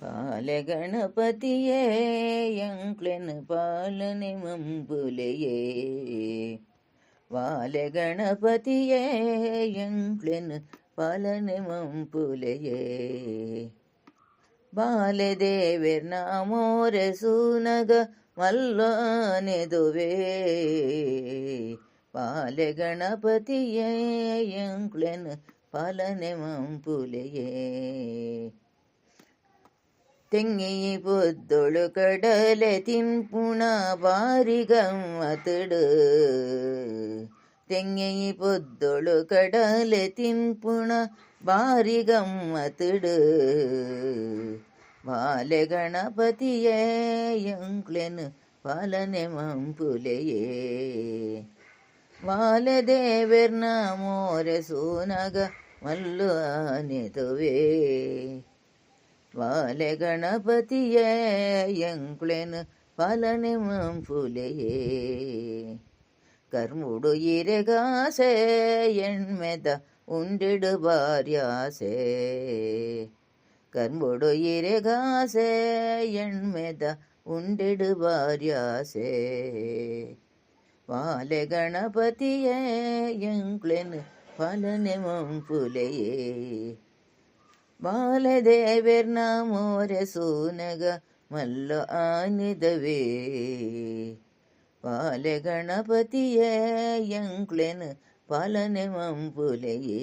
പാലഗണപതിയേ യങ്ക്ലന് പാലനെ മമ്പുലയേ ബാലഗണപതിയേ യങ്ക്ലന് പാലനെ മമ്പുലയേ ബാലദേവർ നാമോര സൂനക മല്ലനെതുവേ ബാലഗണപതിയേ യങ്ക്ലന് പാലനെ മമ്പുലയേ തെങ്ങി പൊദ്തൊളു കടല തിൻപുണ വാരികം അതിട്. തെങ്ങി പൊദ്തൊളു കടല തിൻപുണ വാരികം അതിട് ബാലഗണപതിയേ യങ്ക്ലന് പാലനെ മമ്പുലയേ ബാലദേവർ ವಾಲೆ ಗಣಪತಿಯೇ ಎಂಕ್ಳೆನು ಪಲನೆ ಮಂಪುಲೆಯೇ கர்முடு இருகாசே எண்மெத உண்டிடுபார் யாசே கர்முடு இருகாசே எண்மெத உண்டிடுபார் யாசே பால கணபதியே எங்களென் பலனெமம் புலையே. നാമോര സൂനക മല്ല ആനിതവേ. ബാലഗണപതിയേ യങ്ക്ലെന് പാലനമം മമ്പുലയേ